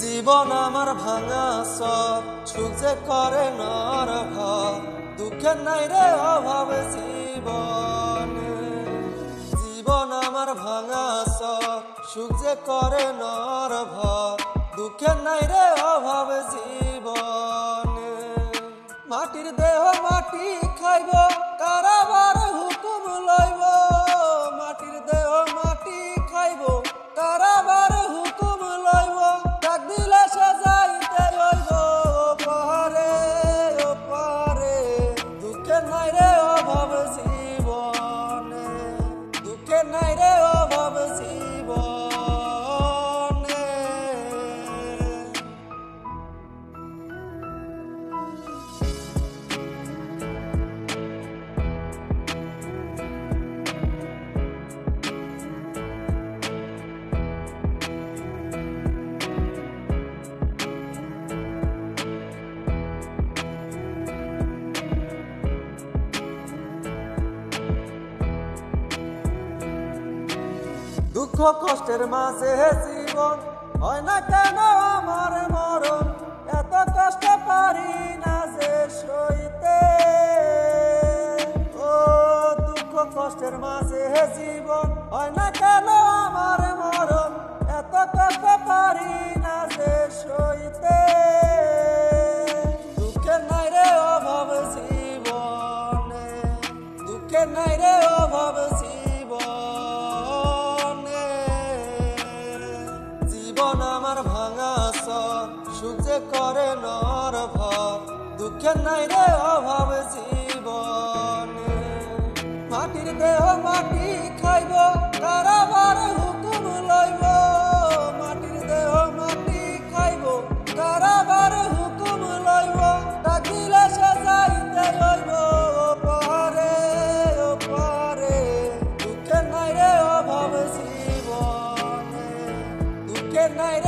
জীবন আমার ভাঙা সব, সুখ যে করে নর ঘর দুঃখের নাই রে অভাব জীবন। জীবন আমার ভাঙা সব, সুখ যে করে নর ভর নাই রে অভাব জীবনে। দুঃখ কষ্টের মাঝে জীবন হয় না কেন আমার মরণ? এত কষ্ট পারি না যে সইতে। ও, দুঃখ কষ্টের মাঝে জীবন হয় না কেন আমার মরণ? এত কষ্ট পারি না যে সইতে। দুঃখের নাই রে অভাব জীবনে। দুঃখের নাই রে যে করে নর ভর, দুঃখের নাই রে অভাব জীবনে। মাটির দেহ মাটি খাইব কারাবার হুকুম লইব। মাটির দেহ মাটি খাইব কারাবার হুকুম লইব। ডাকিলে সে যাইতে লইব পাহাড়ে ও পাহাড়ে দুঃখের নাই রে অভাব জীবনে। দুঃখের নাই রে